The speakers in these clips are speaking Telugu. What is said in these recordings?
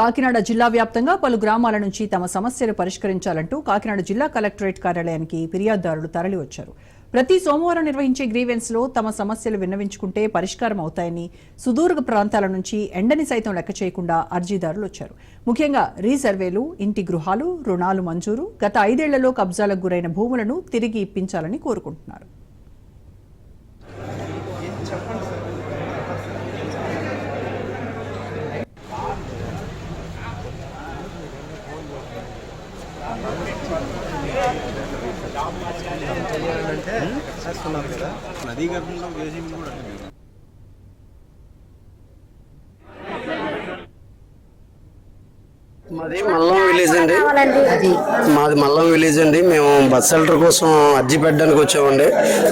కాకినాడ జిల్లా వ్యాప్తంగా పలు గ్రామాల నుంచి తమ సమస్యలు పరిష్కరించాలంటూ కాకినాడ జిల్లా కలెక్టరేట్ కార్యాలయానికి ఫిర్యాదుదారులు తరలివచ్చారు. ప్రతి సోమవారం నిర్వహించే గ్రీవెన్స్లో తమ సమస్యలు విన్నవించుకుంటే పరిష్కారం అవుతాయని సుదూర ప్రాంతాల నుంచి ఎండని సైతం లెక్క చేయకుండా అర్జీదారులు వచ్చారు. ముఖ్యంగా రీసర్వేలు ఇంటి గృహాలు రుణాలు మంజూరు గత ఐదేళ్ళలో కబ్జాలకు గురైన భూములను తిరిగి ఇప్పించాలని కోరుకుంటున్నారు. చేయాలంటే చేస్తున్నారు కదా నదీ గర్భంలో కూడా మాది మల్లం విలేజ్ అండి. మాది మల్లం విలేజ్ అండి. మేము బస్ షెల్టర్ కోసం అర్జీ పెట్టడానికి వచ్చామండి.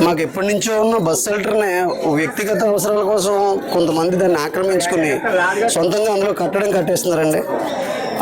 మాకు ఎప్పటి నుంచో ఉన్న బస్ షెల్టర్ని వ్యక్తిగత అవసరాల కోసం కొంతమంది దాన్ని ఆక్రమించుకుని సొంతంగా అందులో కట్టడం కట్టేస్తున్నారండి.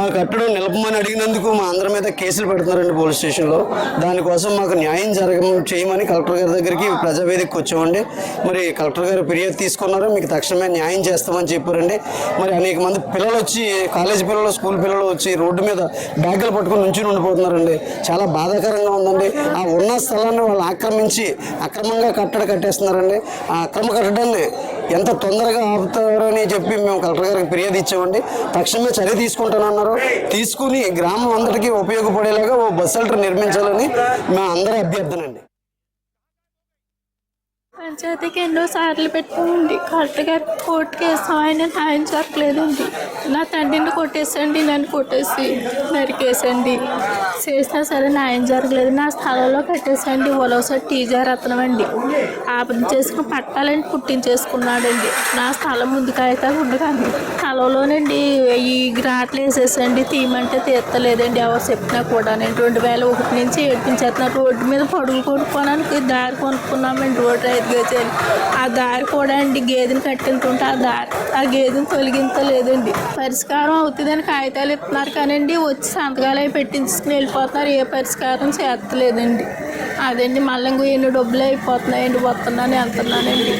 ఆ కట్టడం నిలపమని అడిగినందుకు మా అందరి మీద కేసులు పెడుతున్నారండి పోలీస్ స్టేషన్లో. దానికోసం మాకు న్యాయం జరగ చేయమని కలెక్టర్ గారి దగ్గరికి ప్రజావేదికకి వచ్చామండి. మరి కలెక్టర్ గారు ఫిర్యాదు తీసుకున్నారు మీకు తక్షణమే న్యాయం చేస్తామని చెప్పారండి. మరి అనేక మంది పిల్లలు వచ్చి కాలేజీ పిల్లలు స్కూల్ పిల్లలు వచ్చి రోడ్డు మీద బ్యాగులు పట్టుకొని నుంచి ఉండిపోతున్నారండి. చాలా బాధాకరంగా ఉందండి. ఆ ఉన్న స్థలాన్ని వాళ్ళు ఆక్రమించి అక్రమంగా కట్టడ కట్టేస్తున్నారండి. ఆ అక్రమ కట్టడాన్ని ఎంత తొందరగా ఆపుతారని చెప్పి మేము కలెక్టర్ గారికి ఫిర్యాదు ఇచ్చామండి. తక్షణమే చర్య తీసుకుంటానన్నారు తీసుకుని గ్రామం అందరికీ ఉపయోగపడేలాగా ఓ బస్ షెల్టర్ నిర్మించాలని మా అందరి అభ్యర్థన అండి పంచాయతీకి ఎన్నో సార్లు పెట్టుకోండి కలెక్టర్ గారు కోర్టుకి వేస్తాం ఆయన న్యాయం జరగలేదండి నా తండ్రిని కొట్టేసండి నన్ను కొట్టేసి నరికేసండి. చేసినా సరే న్యాయం జరగలేదు. నా స్థలంలో కట్టేసండి. ఒలవసారి టీజా రత్నం అండి. ఆపద చేసుకుని పట్టాలని పుట్టించేసుకున్నాడండి. నా స్థలం ముందు కాగితాలు ఉండగాని స్థలంలోనండి ఈ గ్రాట్లు వేసేసండి. తీయమంటే తీర్తలేదండి ఎవరు చెప్పినా కూడా నేను రెండు వేల ఒకటి నుంచి ఏడ్పించేస్తున్నా రోడ్డు మీద పడుగులు కొనుక్కోడానికి దారి కొనుక్కున్నామండి. రోడ్డు రైతు గజాలు ఆ దారి కూడా అండి గేదెని కట్టించుకుంటే ఆ దారి. ఆ గేదెని తొలగించలేదండి. పరిష్కారం అవుతుందని కాగితాలు ఇస్తున్నారు కానండి వచ్చి సంతకాలు అవి పెట్టించుకుని వెళ్ళిపోతున్నారు. ఏ పరిష్కారం చేస్తలేదండి. అదండి మళ్ళీ ఇంకో ఎన్ని డబ్బులు అయిపోతున్నాయండి వస్తున్నాను వెళ్తున్నానండి.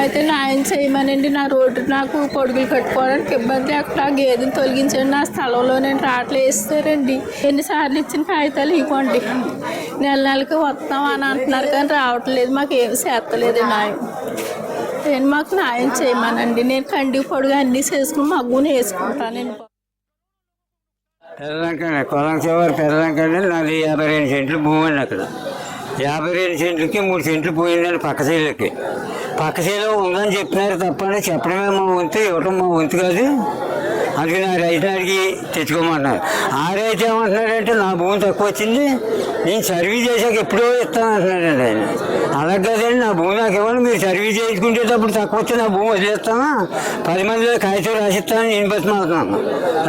అయితే న్యాయం చేయమనండి. నా రోడ్డు నాకు పొడుగులు కట్టుకోవడానికి ఇబ్బంది లేకుండా ఆ గేదెని తొలగించండి. నా స్థలంలో నేను రాట్లు వేస్తారండి. ఎన్నిసార్లు ఇచ్చిన కాగితాలు ఇవ్వండి. నెల నెలకి వస్తాం అని అంటున్నారు కానీ రావట్లేదు. మాకు ఏమి చేస్తలేదు న్యాయం నేను మాకు న్యాయం చేయమనండి. నేను కండి పొడుగు అన్నీ చేసుకుని మగ్గుని వేసుకుంటానండి. పెదలంకండి. కొలం చివరి పెదలంకండి. నాది యాభై రెండు సెంట్లు భూమి అండి అక్కడ. యాభై రెండు సెంట్లకి మూడు సెంట్లు పోయిందండి పక్క సైడ్లకి. పక్క చేలో ఉందని చెప్పినారు తప్పని చెప్పడమే మా వంతు ఇవ్వటం మా వంతు కాదు. అందుకని నా రైతు అడిగి తెచ్చుకోమంటున్నారు. ఆ రైతు ఏమంటున్నాడంటే నా భూమి తక్కువ వచ్చింది నేను సర్వీస్ చేశాక ఎప్పుడో ఇస్తాను అంటున్నాడండి ఆయన. అలా కదండి నా భూమి నాకు ఇవ్వండి మీరు సర్వీస్ చేసుకునేటప్పుడు తక్కువ వస్తే నా భూమి వదిలేస్తానా పది మందిలో కాగితం రాసిస్తానని నేను బతిమాలుతున్నాను.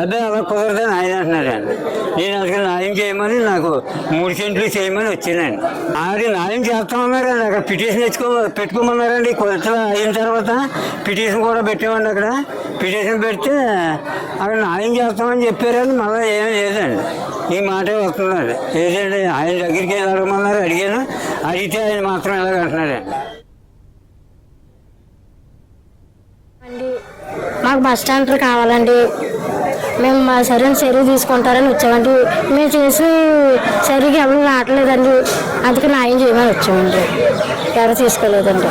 అదే అలా కుదరదని ఆయన అంటున్నాడండి నేను అందుకని న్యాయం చేయమని నాకు మూడు సెంట్లు చేయమని వచ్చానండి అది న్యాయం చేస్తామన్నారండి అక్కడ పిటిషన్ తెచ్చుకో పెట్టుకోమన్నారండి. కొత్త అయిన తర్వాత పిటిషన్ కూడా పెట్టామండి అక్కడ. పిటిషన్ పెడితే అక్కడ న్యాయం చేస్తామని చెప్పారని మళ్ళీ ఏం లేదండి ఈ మాటే వస్తుందండి ఏదండి ఆయన దగ్గరికి అడగమన్నారు అడిగాను. అడిగితే ఆయన మాత్రం ఎలా అంటున్నాడండి మాకు బస్ స్టాండ్ కావాలండి. మేము మా సరైన చర్య తీసుకుంటారని వచ్చామండి. మేము చేసి సరిగ్గా ఎవరు రావట్లేదండి. అందుకే న్యాయం చేయమని వచ్చామండి. ఎవరు తీసుకోలేదండి.